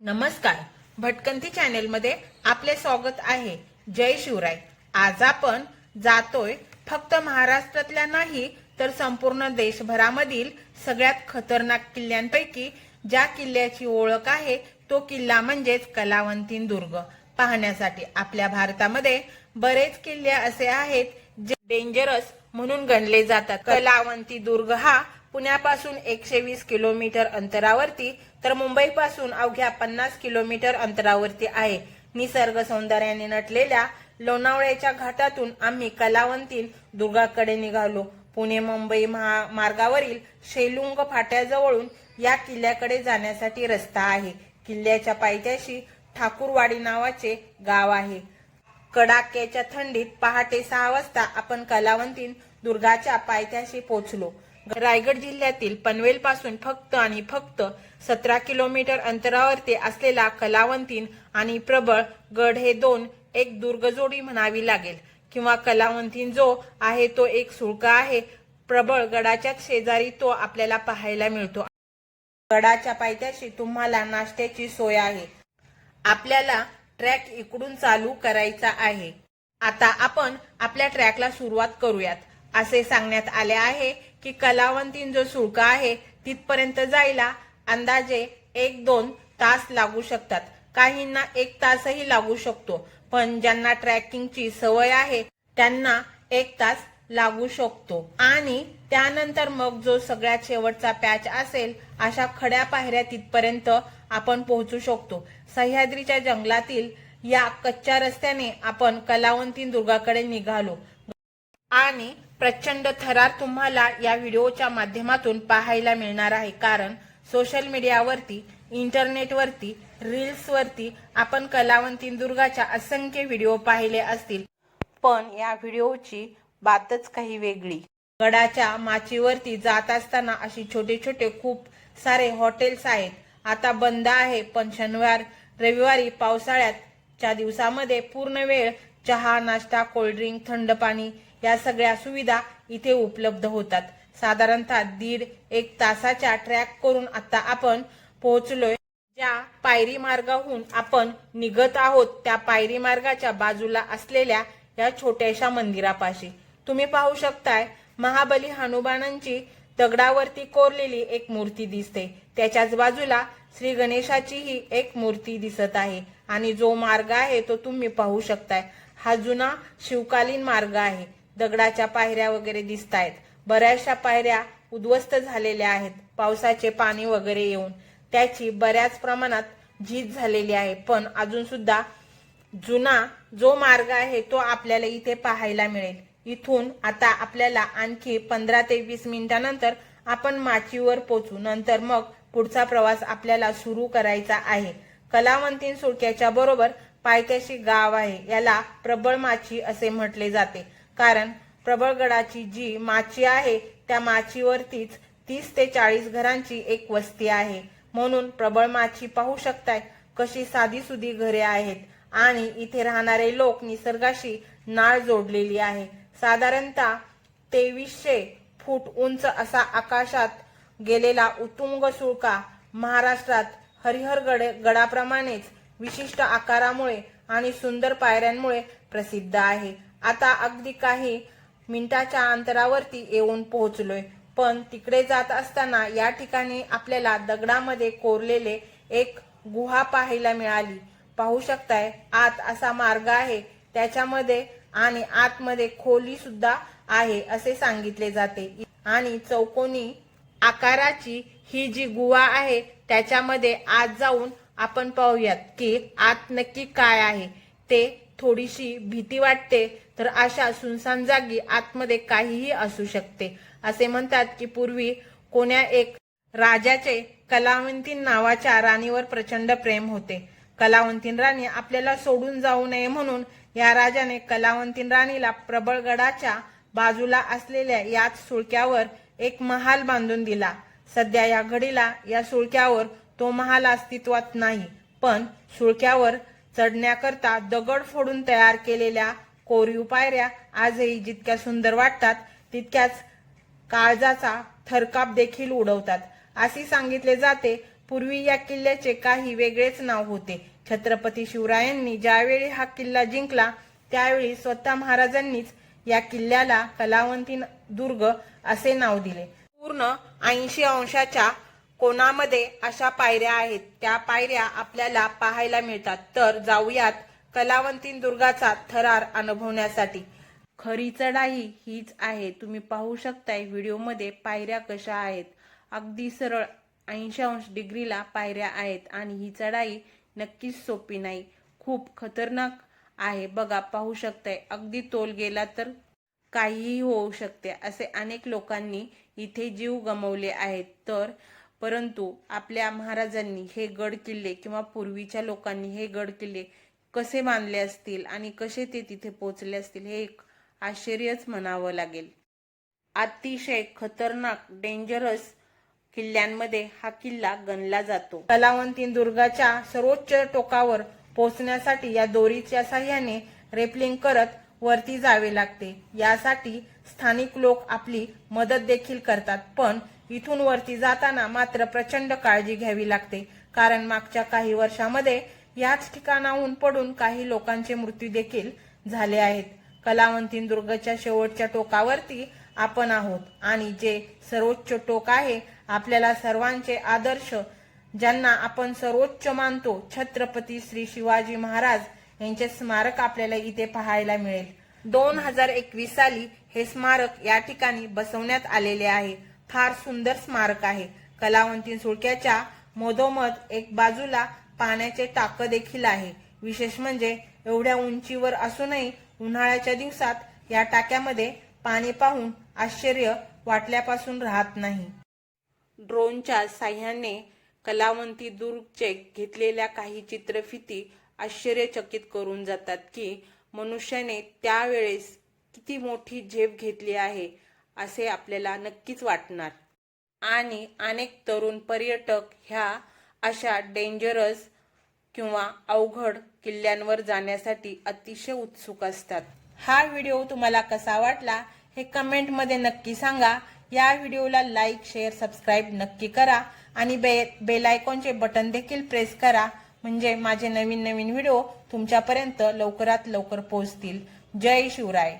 नमस्कार. भटकंती चॅनेलमध्ये आपले स्वागत आहे. जय शिवराय. आज आपण जातोय फक्त महाराष्ट्रातल्या नाही तर संपूर्ण देशभरामधील सगळ्यात खतरनाक किल्ल्यांपैकी ज्या किल्ल्याची ओळख आहे तो किल्ला म्हणजेच कलावंतीन दुर्ग. पाहण्यासाठी आपल्या भारतामध्ये बरेच किल्ले असे आहेत जे डेंजरस म्हणून गणले जातात. कलावंती दुर्ग हा पुण्यापासून एकशे वीस किलोमीटर अंतरावरती तर मुंबईपासून अवघ्या पन्नास किलोमीटर अंतरावरती आहे. निसर्ग सौंदर्याने नटलेल्या लोणावळ्याच्या घाटातून आम्ही कलावंतीन दुर्गाकडे निघालो. पुणे मुंबई महामार्गावरील शेलुंग फाट्याजवळून या किल्ल्याकडे जाण्यासाठी रस्ता आहे. किल्ल्याच्या पायथ्याशी ठाकूरवाडी नावाचे गाव आहे. कडाक्याच्या थंडीत पहाटे सहा वाजता आपण कलावंतीन दुर्गाच्या पायथ्याशी पोचलो. रायगड जिल्ह्यातील पनवेल पासून फक्त आणि फक्त सतरा किलोमीटर अंतरावरती असलेला कलावंतीन आणि प्रबळ गड हे दोन एक दुर्गजोडी म्हणावी लागेल. किंवा कलावंतीन जो आहे तो एक सुळका आहे. प्रबळ गडाच्या शेजारी तो आपल्याला पाहायला मिळतो. गडाच्या पायथ्याशी तुम्हाला नाश्त्याची सोय आहे. आपल्याला ट्रॅक इकडून चालू करायचा आहे. आता आपण आपल्या ट्रॅकला सुरुवात करूयात. असे सांगण्यात आले आहे की कलावंतीन जो सुळका आहे तिथपर्यंत जायला अंदाजे एक दोन तास लागू शकतात. काहींना एक तासही लागू शकतो पण ज्यांना ट्रॅकिंगची सवय आहे त्यांना एक तास लागू शकतो. आणि त्यानंतर मग जो सगळ्यात शेवटचा पॅच असेल अशा खड्या पायऱ्या तिथपर्यंत आपण पोहोचू शकतो. सह्याद्रीच्या जंगलातील या कच्च्या रस्त्याने आपण कलावंतीन दुर्गाकडे निघालो. आणि प्रचंड थरार तुम्हाला या व्हिडिओच्या माध्यमातून पाहायला मिळणार आहे. कारण सोशल मीडियावरती इंटरनेटवरती रील्सवरती आपण कलावंती दुर्गाच्या असंख्य व्हिडिओ पाहिले असतील. पण या व्हिडिओची बातच काही वेगळी. गडाच्या माचीवरती जात असताना अशी छोटे छोटे खूप सारे हॉटेल्स आहेत. आता बंद आहे पण शनिवार रविवारी पावसाळ्याच्या दिवसामध्ये पूर्ण वेळ चहा नाश्ता कोल्ड्रिंक थंड पाणी या सगळ्या सुविधा इथे उपलब्ध होतात. साधारणतः दीड एक तासाच्या ट्रॅक करून आता आपण पोहोचलोय. ज्या पायरी मार्गाहून आपण निघत आहोत त्या पायरी मार्गाच्या बाजूला असलेल्या या छोट्याशा मंदिरापाशी. तुम्ही पाहू शकताय महाबली हनुमानांची दगडावरती कोरलेली एक मूर्ती दिसते. त्याच्याच बाजूला श्री गणेशाची ही एक मूर्ती दिसत आहे. आणि जो मार्ग आहे तो तुम्ही पाहू शकताय. हा जुना शिवकालीन मार्ग आहे. दगडाच्या पायऱ्या वगैरे दिसत आहेत बऱ्याचशा पायऱ्या उद्ध्वस्त झालेल्या आहेत. पावसाचे पाणी वगैरे येऊन. त्याची बऱ्याच प्रमाणात झीज झालेली आहे. पण अजून सुद्धा जुना जो मार्ग आहे तो आपल्याला इथे पाहायला मिळेल. इथून आता आपल्याला आणखी पंधरा ते वीस मिनिटानंतर आपण माचीवर पोचू. नंतर मग पुढचा प्रवास आपल्याला सुरू करायचा आहे. कलावंतीन सुळक्याच्या बरोबर पायथ्याशी गाव आहे. याला प्रबळ माची असे म्हटले जाते. कारण प्रबळगडाची जी माची आहे त्या माचीवरतीच तीस ते चाळीस घरांची एक वस्ती आहे. म्हणून प्रबळ माची पाहू शकताय कशी साधी सुधी घरे आहेत आणि इथे राहणारे लोक निसर्गाशी नाळ जोडलेली आहे. साधारणतः तेवीसशे फूट उंच असा आकाशात गेलेला उत्तुंग सुळका महाराष्ट्रात हरिहर गड गडाप्रमाणेच विशिष्ट आकारामुळे आणि सुंदर पायऱ्यांमुळे प्रसिद्ध आहे. आता अगदी काही मिनिटाच्या अंतरावरती येऊन पोहोचलोय. पण तिकडे जात असताना या ठिकाणी आपल्याला दगडामध्ये कोरलेले एक गुहा पाहायला मिळाली. पाहू शकताय आत असा मार्ग आहे. त्याच्यामध्ये आणि आतमध्ये खोली सुद्धा आहे असे सांगितले जाते. आणि चौकोनी आकाराची ही जी गुहा आहे त्याच्यामध्ये आत जाऊन आपण पाहूयात की आत नक्की काय आहे. ते थोडीशी भीती वाटते तर अशा सुनसान जागी आतमध्ये काहीही असू शकते. असे म्हणतात की पूर्वी कोण्या एक राजाचे कलावंतीन नावाच्या राणीवर प्रचंड प्रेम होते. कलावंतीन राणी आपल्याला सोडून जाऊ नये म्हणून या राजाने कलावंतीन राणीला प्रबळगडाच्या बाजूला असलेल्या याच सुळक्यावर एक महाल बांधून दिला. सध्या या घडीला या सुळक्यावर तो महाल अस्तित्वात नाही पण सुळक्यावर चढण्याकरता दगड फोडून तयार केलेल्या कोरीव पायऱ्या आजही जितक्या सुंदर वाटतात तितक्याच काळजाचा थरकाप देखील उडवतात. असे सांगितले जाते पूर्वी या किल्ल्याचे काही वेगळेच नाव होते. छत्रपती शिवरायांनी ज्यावेळी हा किल्ला जिंकला त्यावेळी स्वतः महाराजांनीच या किल्ल्याला कलावंती दुर्ग असे नाव दिले. पूर्ण ऐंशी अंशाच्या कोणामध्ये अशा पायऱ्या आहेत? त्या पायऱ्या आपल्याला पाहायला मिळतात. तर जाऊयात कलावंती दुर्गाचा थरार अनुभवण्यासाठी. खरी चढाई हीच आहे. तुम्ही पाहू शकताय व्हिडिओमध्ये पायऱ्या कशा आहेत. अगदी सरळ ऐंशी अंश डिग्रीला पायऱ्या आहेत आणि ही चढाई नक्कीच सोपी नाही. खूप खतरनाक आहे. बघा पाहू शकताय. अगदी तोल गेला तर काहीही होऊ शकते असे अनेक लोकांनी इथे जीव गमावले आहेत. तर परंतु आपल्या महाराजांनी हे गड किल्ले किंवा पूर्वीच्या लोकांनी हे गड किल्ले कसे बांधले असतील आणि कसे ते तिथे पोचले असतील हे एक आश्चर्यच म्हणावं लागेल. अतिशय खतरनाक डेंजरस किल्ल्यांमध्ये हा किल्ला गणला जातो. कलावंती दुर्गाच्या सर्वोच्च टोकावर पोहोचण्यासाठी या दोरीच्या साह्याने रेपलिंग करत वरती जावे लागते. यासाठी स्थानिक लोक आपली मदत देखील करतात पण इथून वरती जाताना मात्र प्रचंड काळजी घ्यावी लागते. कारण मागच्या काही वर्षामध्ये याच ठिकाणाहून पडून काही लोकांचे मृत्यू देखील झाले आहेत. कलावंती दुर्गच्या शेवटच्या टोकावरती आपण आहोत. आणि जे सर्वोच्च टोक आहे आपल्याला सर्वांचे आदर्श ज्यांना आपण सर्वोच्च मानतो छत्रपती श्री शिवाजी महाराज यांचे स्मारक आपल्याला इथे पाहायला मिळेल. दोन हजार एकवीस साली हे स्मारक या ठिकाणी बसवण्यात आलेले आहे. फार सुंदर स्मारक आहे. कलावंती सुळक्याच्या मधोमध एक बाजूला पाण्याचे टाक देखील आहे. विशेष म्हणजे एवढ्या उंचीवर असूनही उन्हाळ्याच्या दिवसात या टाक्यामध्ये पाणी पाहून आश्चर्य वाटल्यापासून राहत नाही. ड्रोनच्या साह्याने कलावंती दुर्गचे घेतलेल्या काही चित्रफिती आश्चर्यचकित करून जातात की मनुष्याने त्यावेळेस किती मोठी झेप घेतली आहे. असे आपल्याला नक्कीच वाटणार. आणि अनेक तरुण पर्यटक ह्या अशा डेंजरस किंवा अवघड किल्ल्यांवर जाण्यासाठी अतिशय उत्सुक असतात. हा व्हिडिओ तुम्हाला कसा वाटला हे कमेंटमध्ये नक्की सांगा. या व्हिडिओला लाईक शेअर सबस्क्राईब नक्की करा. आणि बे बेलायकॉनचे बटन देखील प्रेस करा. म्हणजे माझे नवीन नवीन व्हिडिओ तुमच्यापर्यंत लवकरात लवकर पोहोचतील. जय शिवराय.